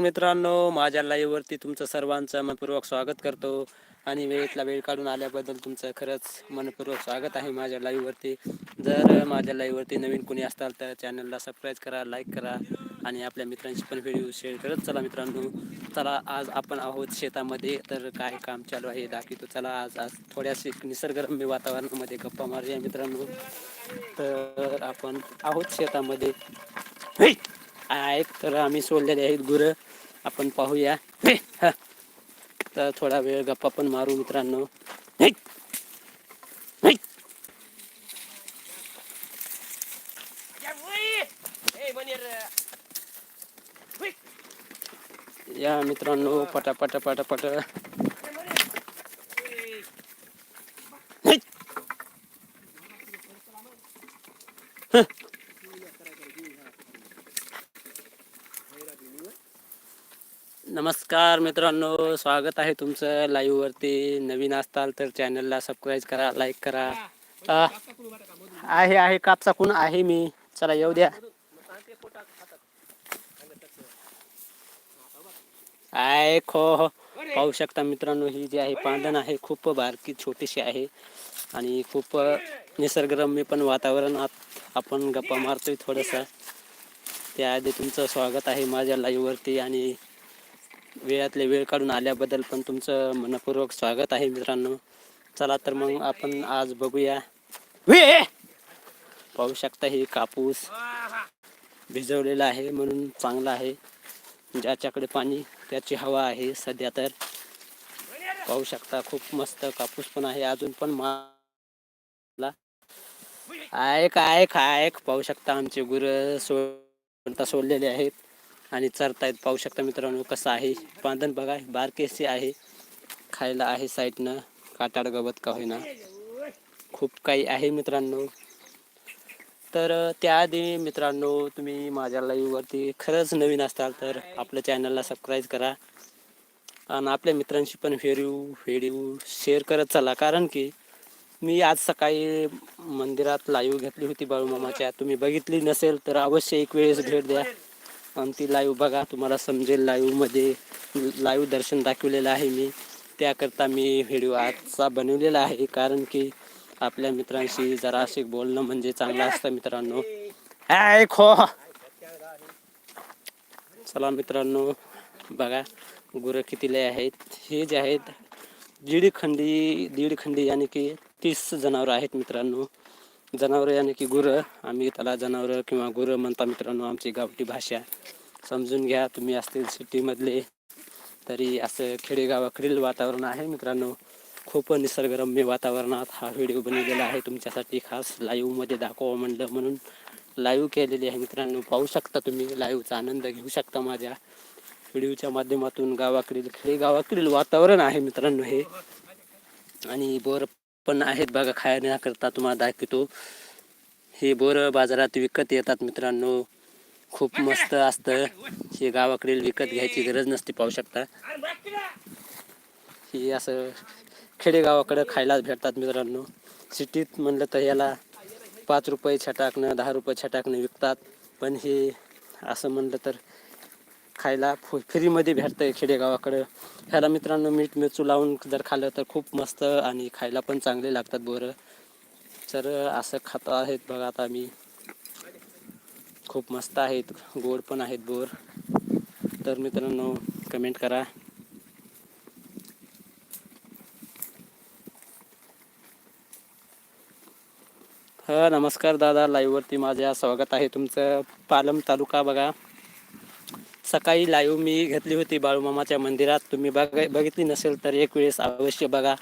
मित्रांनो माझ्या लाईव्हवरती तुमचं सर्वांचं मनपूर्वक स्वागत करतो. आणि वेळेतला वेळ काढून आल्याबद्दल तुमचं खरंच मनपूर्वक स्वागत आहे माझ्या लाईव्हवरती जर माझ्या लाईव्हवरती नवीन कोणी असताल तर चॅनलला सबस्क्राईब करा लाईक करा आणि आपल्या मित्रांशी पण व्हिडिओ शेअर करत चला मित्रांनो. चला आज आपण आहोत शेतामध्ये. तर काय काम चालू आहे दाखवतो. चला आज आज थोड्याशी निसर्गरम्य वातावरणामध्ये गप्पा मारूया मित्रांनो. तर आपण आहोत शेतामध्ये. आहेत तर आम्ही सोडलेले आहेत गुरं. आपण पाहूया. तर थोडा वेळ गप्पा पण मारू मित्रांनो! या मित्रांनो पटा पटा नमस्कार मित्रांनो स्वागत आहे तुमचं लाईव्ह वरती. नवीन असताल तर चॅनलला सबस्क्राईब करा लाईक करा. आ, आहे आहे कापसा कोण आहे मी. चला येऊ द्या. आहे खो हो. पाहू शकता मित्रांनो ही जी आहे पांढण आहे खूप बारकी छोटीशी आहे. आणि खूप निसर्गरम्य पण वातावरणात आपण गप्पा मारतोय थोडंसं. त्याआधी तुमचं स्वागत आहे माझ्या लाईव्ह वरती आणि वेळातले वेळ काढून आल्याबद्दल पण तुमचं मनपूर्वक स्वागत आहे मित्रांनो. चला तर मग आपण आज बघूया. वे! पाहू शकता हे कापूस भिजवलेला आहे म्हणून चांगला आहे. ज्याच्याकडे पाणी त्याची हवा आहे सध्या तर. पाहू शकता खूप मस्त कापूस पण आहे अजून पण मला. ऐक ऐक ऐक पाहू शकता आमचे गुर सोडता सोडलेले आहेत. आणि चरतायत पाहू शकता मित्रांनो कसं आहे. बांधण बघा बारकेसे आहे. खायला आहे साईडनं काटाड गवत का होईना. खूप काही आहे मित्रांनो. तर त्याआधी मित्रांनो तुम्ही माझ्या लाईव्हवरती खरंच नवीन असताल तर आपल्या चॅनलला सबस्क्राईब करा. आणि आपल्या मित्रांशी पण व्हिडिओ व्हिडिओ शेअर करत चला. कारण की मी आज सकाळी मंदिरात लाईव्ह घेतली होती बाळूमामाच्या. तुम्ही बघितली नसेल तर अवश्य एक वेळेस भेट द्या. आमची लाईव्ह बघा तुम्हाला समजेल लाईव्हमध्ये लाईव्ह दर्शन दाखवलेलं आहे मी. त्याकरता मी व्हिडिओ आजचा बनवलेला आहे कारण की आपल्या मित्रांशी जरा असे बोलणं म्हणजे चांगलं असतं मित्रांनो. हाय खो! चला मित्रांनो बघा गुरं कितीले आहेत? हे जे आहेत दीड खंडी दीड खंडी यानी की तीस जनावरं आहेत मित्रांनो. जनावरं याने की गुरं. आम्ही त्याला जनावरं किंवा गुरं म्हणता मित्रांनो आमची गावठी भाषा. समजून घ्या तुम्ही असतील सिटीमधले. तरी असं खेडेगावाकडील वातावरण आहे मित्रांनो. खूप निसर्गरम्य वातावरणात हा व्हिडिओ बनवलेला आहे. तुमच्यासाठी खास लाईव्हमध्ये दाखवा म्हणलं म्हणून लाईव्ह केलेली आहे मित्रांनो. पाहू शकता तुम्ही लाईव्हचा आनंद घेऊ शकता माझ्या. व्हिडिओच्या माध्यमातून गावाकडील खेडेगावाकडील वातावरण आहे मित्रांनो हे. आणि बोर पण आहेत बघा खाण्याकरता तुम्हाला दाखवतो. हे बोर बाजारात विकत येतात मित्रांनो. खूप मस्त असतं. हे गावाकडील विकत घ्यायची गरज नसते पाहू शकता. ही असं खेडेगावाकडं खायला भेटतात मित्रांनो. सिटीत म्हणलं तर याला पाच रुपये छटाकनं दहा रुपये छटाकनं विकतात. पण हे असं म्हणलं तर खायला फु फ्रीमध्ये भेटतं आहे खेडेगावाकडं. ह्याला मित्रांनो मीठ मिरचू लावून जर खाल्लं तर खूप मस्त आणि खायला पण चांगले लागतात बोरं. तर असं खात आहेत बघा आता मी खूप मस्त आहेत गोड पण आहेत बोर. तर मित्रांनो कमेंट करा. हा नमस्कार दादा. लाईव्हवरती माझ्या स्वागत आहे तुमचं. पालम तालुका बघा. सकाळी लाईव्ह मी घेतली होती बाळूमामाच्या मंदिरात. तुम्ही बघ बघितली नसेल तर एक वेळेस अवश्य बघा.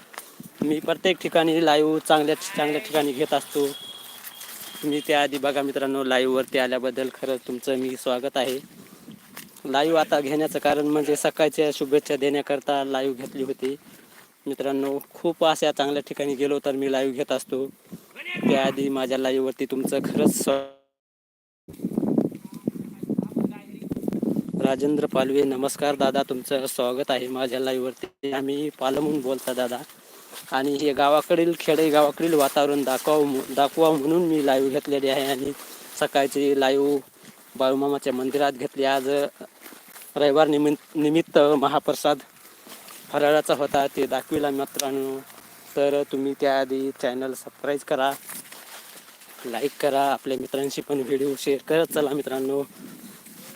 मी प्रत्येक ठिकाणी लाईव्ह चांगल्या चांगल्या ठिकाणी घेत असतो. तुम्ही त्याआधी बघा मित्रांनो लाईव्हवरती आल्याबद्दल खरंच तुमचं मी स्वागत आहे. लाईव्ह आता घेण्याचं कारण म्हणजे सकाळच्या शुभेच्छा देण्याकरता लाईव्ह घेतली होती. मित्रांनो खूप अशा चांगल्या ठिकाणी गेलो तर मी लाईव्ह घेत असतो. त्याआधी माझ्या लाईव्हवरती तुमचं खरंच स्वा राजेंद्र पालवे नमस्कार दादा तुमचं स्वागत आहे माझ्या लाईव्हवरती आम्ही पालमून बोलता दादा. आणि हे गावाकडील खेडे गावाकडील वातावरण दाखवा दाखवा म्हणून मी लाईव्ह घेतलेली आहे आणि सकाळची लाईव्ह बाळूमामाच्या मंदिरात घेतली. आज रविवार निमित्त निमित्त महाप्रसाद फराळाचा होता ते दाखविला मित्रांनो. तर तुम्ही त्याआधी चॅनल सबस्क्राईब करा लाईक करा आपल्या मित्रांशी पण व्हिडिओ शेअर करत चला मित्रांनो.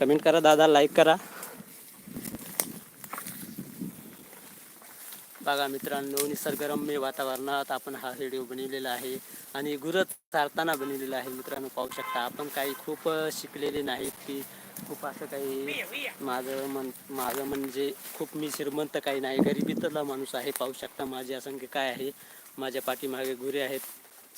कमेंट करा दादा लाईक करा. बघा मित्रांनो निसर्गरम्य वातावरणात आपण हा व्हिडिओ बनवलेला आहे आणि गुरत चारताना बनवलेला आहे. मित्रांनो पाहू शकता आपण काही खूप शिकलेले नाहीत की खूप असं काही माझं मन माझं म्हणजे खूप मी श्रीमंत काही नाही गरिबीतला माणूस आहे. पाहू शकता माझी असंख्य काय आहे. माझ्या पाठीमागे गुरे आहेत.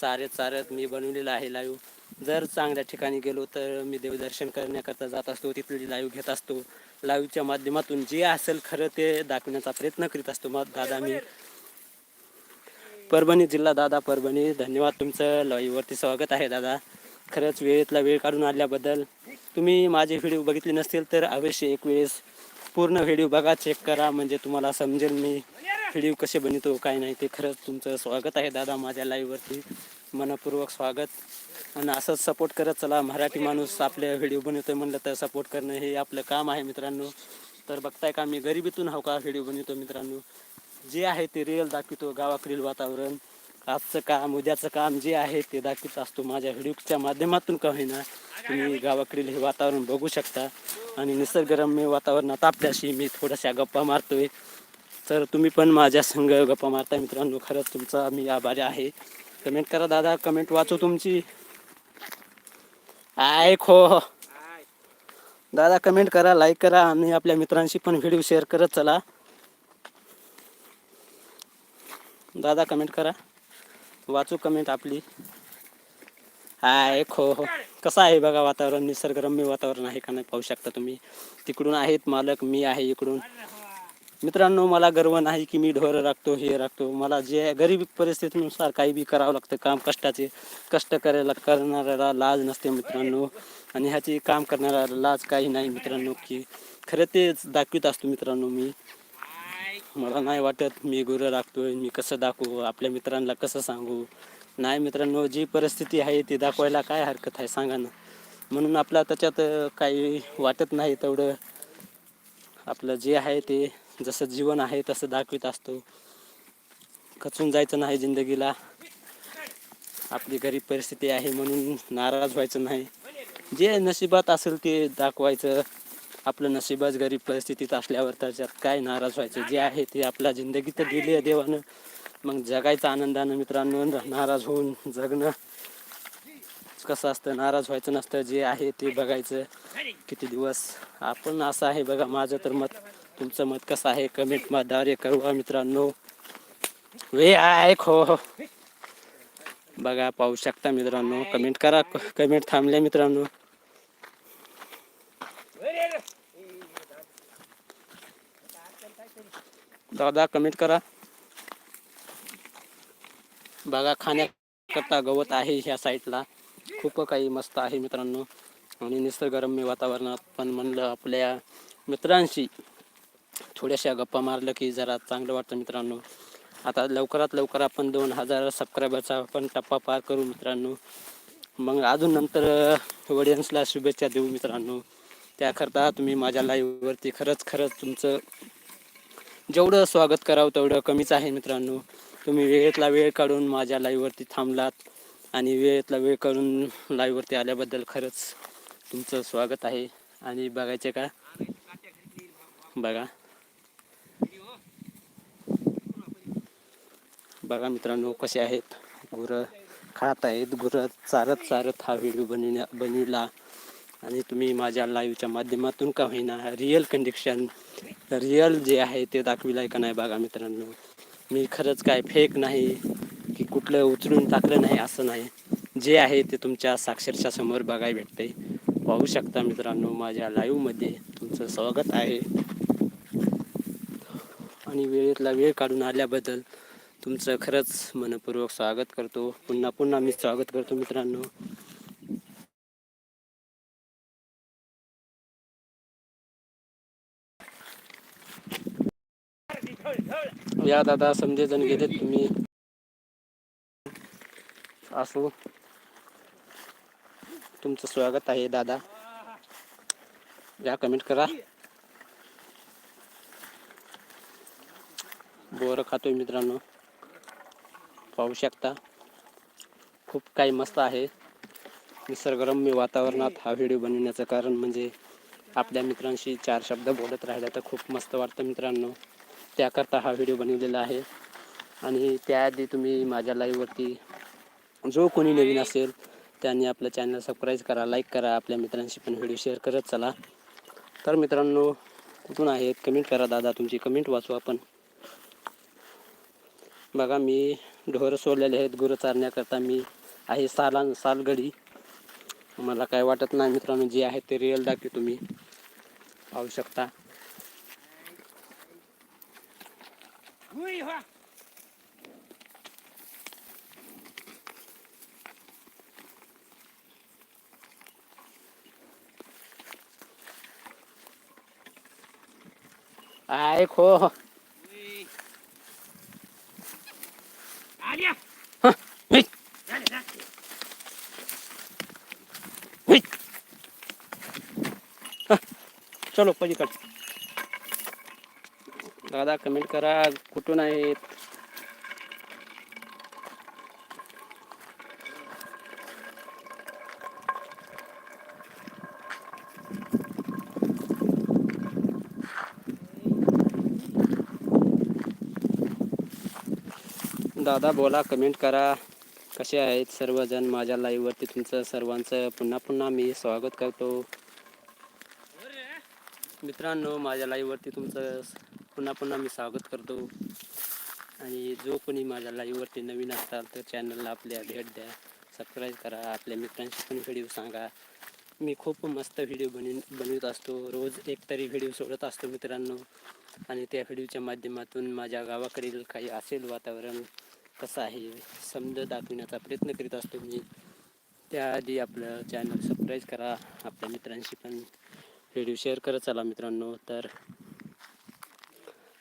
चारत चारत मी बनवलेला आहे लाईव्ह जर चांगल्या ठिकाणी गेलो तर मी देवदर्शन करण्याकरता जात असतो तिथली लाईव्ह घेत असतो लाईव्हच्या माध्यमातून जे असेल खरं ते दाखवण्याचा प्रयत्न करीत असतो. मग दादा मी परभणी जिल्हा दादा परभणी धन्यवाद तुमचं लाईव्हवरती स्वागत आहे दादा. खरंच वेळेतला वेळ काढून आल्याबद्दल तुम्ही माझे व्हिडिओ बघितले नसतील तर अवश्य एक वेळेस पूर्ण व्हिडिओ बघा चेक करा म्हणजे तुम्हाला समजेल मी व्हिडिओ कसे बनवतो काय नाही ते खरंच तुमचं स्वागत आहे दादा माझ्या लाईव्हवरती. मनपूर्वक स्वागत. आणि असंच सपोर्ट करत चला. मराठी माणूस आपले व्हिडिओ बनवतोय म्हणलं तर सपोर्ट करणं हे आपलं काम आहे मित्रांनो. तर बघताय का मी गरिबीतून हो का व्हिडिओ बनवतो मित्रांनो. जे आहे ते रिअल दाखवतो गावाकडील वातावरण. आजचं काम उद्याचं काम जे आहे ते दाखवत असतो माझ्या व्हिडिओच्या माध्यमातून का होईना. तुम्ही गावाकडील हे वातावरण बघू शकता. आणि निसर्गरम्य वातावरणात आपल्याशी मी थोड्याशा गप्पा मारतोय. तर तुम्ही पण माझ्या संग गप्पा मारता मित्रांनो. खरंच तुमचा मी आभारी आहे. कमेंट करा दादा. कमेंट वाचू तुमची. खो दादा कमेंट करा लाईक करा आणि आपल्या मित्रांशी पण व्हिडिओ शेअर करत चला. दादा कमेंट करा. वाचू कमेंट आपली. आय खो हो कसं आहे बघा वातावरण? निसर्गरम्य वातावरण आहे का नाही? पाहू शकता तुम्ही. तिकडून आहेत मालक मी आहे इकडून. मित्रांनो मला गर्व नाही की मी ढोरं राखतो हे राखतो. मला जे गरीब परिस्थितीनुसार काही बी करावं लागतं काम कष्टाचे कष्ट करायला करणाऱ्याला लाज नसते मित्रांनो. आणि ह्याची काम करणाऱ्याला लाज काही नाही मित्रांनो की खरं तेच दाखवित असतो मित्रांनो मी. मला नाही वाटत मी गुरं राखतोय मी कसं दाखवू आपल्या मित्रांना कसं सांगू. नाही मित्रांनो जी परिस्थिती आहे ती दाखवायला काय हरकत आहे सांगा ना. म्हणून आपला त्याच्यात काही वाटत नाही तेवढं. आपलं जे आहे ते जसं जीवन आहे तसं दाखवित असतो. खचून जायचं नाही जिंदगीला. आपली गरीब परिस्थिती आहे म्हणून नाराज व्हायचं नाही. जे नशिबात असेल ते दाखवायचं. आपलं नशिबाच गरीब परिस्थितीत असल्यावर त्याच्यात काय नाराज व्हायचं? जे आहे ते आपल्या जिंदगीत दिली आहे देवानं. मग जगायचं आनंदानं मित्रांनो नाराज होऊन जगणं. कसं असतं? नाराज व्हायचं नसतं. जे आहे ते बघायचं. किती दिवस? आपण असं आहे बघा. माझं तर मत तुमचं मत कसं आहे? कमेंटद्वारे कळवा मित्रांनो. वे आहे खो. हो बघा पाहू शकता मित्रांनो. कमेंट करा. कमेंट थांबले मित्रांनो. दादा कमेंट करा. बघा खाण्याकरता गवत आहे ह्या साईडला. खूप काही मस्त आहे मित्रांनो. आणि निसर्गरम्य वातावरणात पण म्हणलं आपल्या मित्रांशी. थोड्याशा गप्पा मारलं की जरा चांगलं वाटतं मित्रांनो. आता लवकरात लवकर आपण दोन हजार सबस्क्रायबरचा आपण टप्पा पार करू मित्रांनो. मग अजून नंतर ऑडियन्सला शुभेच्छा देऊ मित्रांनो. त्याकरता तुम्ही माझ्या लाईव्हवरती खरंच खरंच तुमचं जेवढं स्वागत करावं तेवढं कमीच आहे मित्रांनो. तुम्ही वेळेतला वेळ काढून माझ्या लाईव्हवरती थांबलात आणि वेळेतला वेळ काढून लाईव्हवरती आल्याबद्दल खरंच तुमचं स्वागत आहे. आणि बघायचे का? बघा. बघा मित्रांनो कसे आहेत? गुरं खात आहेत. गुरं चारत चारत हा व्हिडिओ बनविण्या बनविला. आणि तुम्ही माझ्या लाईव्हच्या माध्यमातून का होईना रिअल कंडिक्शन रिअल जे आहे ते दाखविलाय का नाही बघा मित्रांनो. मी खरंच काय फेक नाही की कुठलं उचलून टाकलं नाही असं नाही. जे आहे ते तुमच्या साक्षरच्या समोर बघायला भेटते पाहू शकता मित्रांनो माझ्या लाईव्हमध्ये तुमचं स्वागत आहे. आणि वेळेतला वेळ काढून आल्याबद्दल तुमचं खरंच मनपूर्वक स्वागत करतो. पुन्हा पुन्हा मी स्वागत करतो मित्रांनो. या दादा समजे जण गेले तुम्ही. असो. तुमचं स्वागत आहे दादा. या कमेंट करा. बोर खातोय मित्रांनो. पाहू शकता. खूप काही मस्त आहे. निसर्गरम्य वातावरणात हा व्हिडिओ बनवण्याचं कारण म्हणजे आपल्या मित्रांशी चार शब्द बोलत राहिला तर खूप मस्त वाटतं मित्रांनो. त्याकरता हा व्हिडिओ बनवलेला आहे. आणि त्याआधी तुम्ही माझ्या लाईव्हवरती जो कोणी नवीन असेल त्यांनी आपलं चॅनल सबस्क्राईब करा लाईक करा आपल्या मित्रांशी पण व्हिडिओ शेअर करत चला. तर मित्रांनो कुठून आहेत? कमेंट करा दादा तुमची कमेंट वाचू आपण. बघा मी ढोरं सोडलेले आहेत गुरं चारण्याकरता मी आहे साला सालगडी मला काय वाटत नाही मित्रांनो जे आहे ते रिअल दाखवे तुम्ही पाहू शकता. आहे खो. चलो पलीकड दादा कमेंट करा कुठून आहेत? दादा बोला कमेंट करा. कसे आहेत सर्वजण? माझ्या लाईव्हवरती तुमचं सर्वांचं पुन्हा पुन्हा मी स्वागत करतो. मित्रांनो माझ्या लाईव्हवरती तुमचं पुन्हा पुन्हा मी स्वागत करतो. आणि जो कोणी माझ्या लाईव्हवरती नवीन असाल तर चॅनलला आपल्या भेट द्या. सबस्क्राईब करा. आपल्या मित्रांशी पण व्हिडिओ सांगा. मी खूप मस्त व्हिडिओ बनव बनवत असतो. रोज एक तरी व्हिडिओ सोडत असतो मित्रांनो. आणि त्या व्हिडिओच्या माध्यमातून माझ्या गावाकडील काही असेल वातावरण कसं आहे समज दाखविण्याचा प्रयत्न करीत असतो मी. त्याआधी आपलं चॅनल सबस्क्राईब करा. आपल्या मित्रांशी पण व्हिडिओ शेअर करत चला मित्रांनो. तर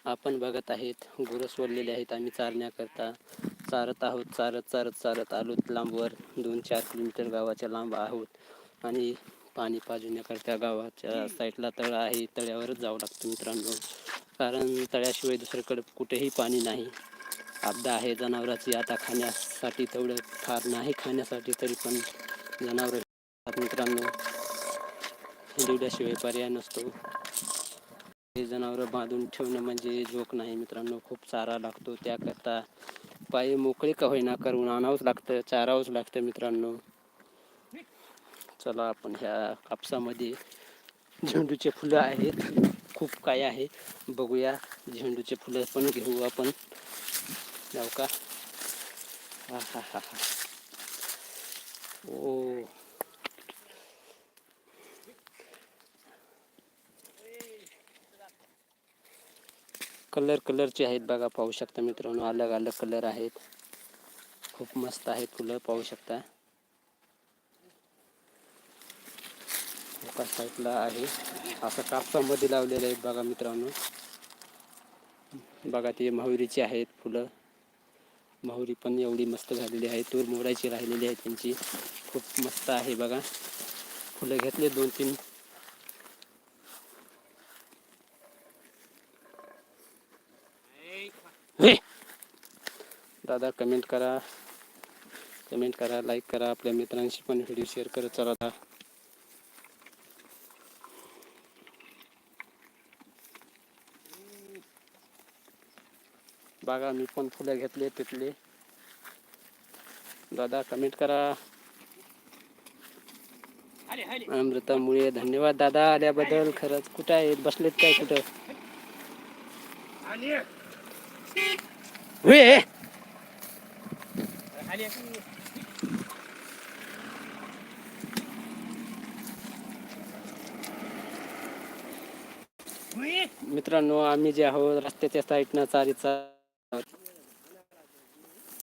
आपण बघत आहेत गुरं सोडलेले आहेत आम्ही चारण्याकरता. चारत आहोत चारत चारत चारत आलोत लांबवर. दोन चार किलोमीटर गावाच्या लांब आहोत. आणि पाणी पाजवण्याकरता गावाच्या साईडला तळ आहे. तळ्यावरच जावं लागतं मित्रांनो. कारण तळ्याशिवाय दुसरीकडे कुठेही पाणी नाही. आपदा आहे जनावराची. आता खाण्यासाठी तेवढं फार नाही खाण्यासाठी तरी पण जनावर मित्रांनो. हिंदुड्याशिवाय पर्याय नसतो. हे जनावरं बांधून ठेवणं म्हणजे जोक नाही मित्रांनो खूप चारा लागतो. त्याकरता पायी मोकळे का होईना करून आणावंच लागतं चारावंच लागतं मित्रांनो. चला आपण ह्या कापसामध्ये झेंडूचे फुलं आहेत. खूप काय आहे. बघूया झेंडूचे फुलं पण घेऊ आपण. जाऊ का? हा हा हा हा ओ. कलर कलरचे आहेत बघा पाहू शकता मित्रांनो. अलग अलग कलर आहेत. खूप मस्त आहेत फुलं पाहू शकता. एका साईडला आहे. असं कापसामध्ये लावलेलं आहे बघा मित्रांनो. बघा ते महुरीची आहेत फुलं. माहुरी पण एवढी मस्त झालेली आहे. तूर मोडायची राहिलेली आहे त्यांची. खूप मस्त आहे बघा. फुलं घेतले दोन तीन हे! दादा कमेंट करा. कमेंट करा लाईक करा. आपल्या मित्रांशी पण व्हिडिओ शेअर करत चला आता. बघा मी पण फुलं घेतले तिथले. दादा कमेंट करा. अमृतामुळे धन्यवाद दादा आल्याबद्दल. खरंच कुठं आहेत? बसलेत काय कुठं? वे मित्रांनो आम्ही जे आहोत रस्त्याच्या साईडनं चारीचा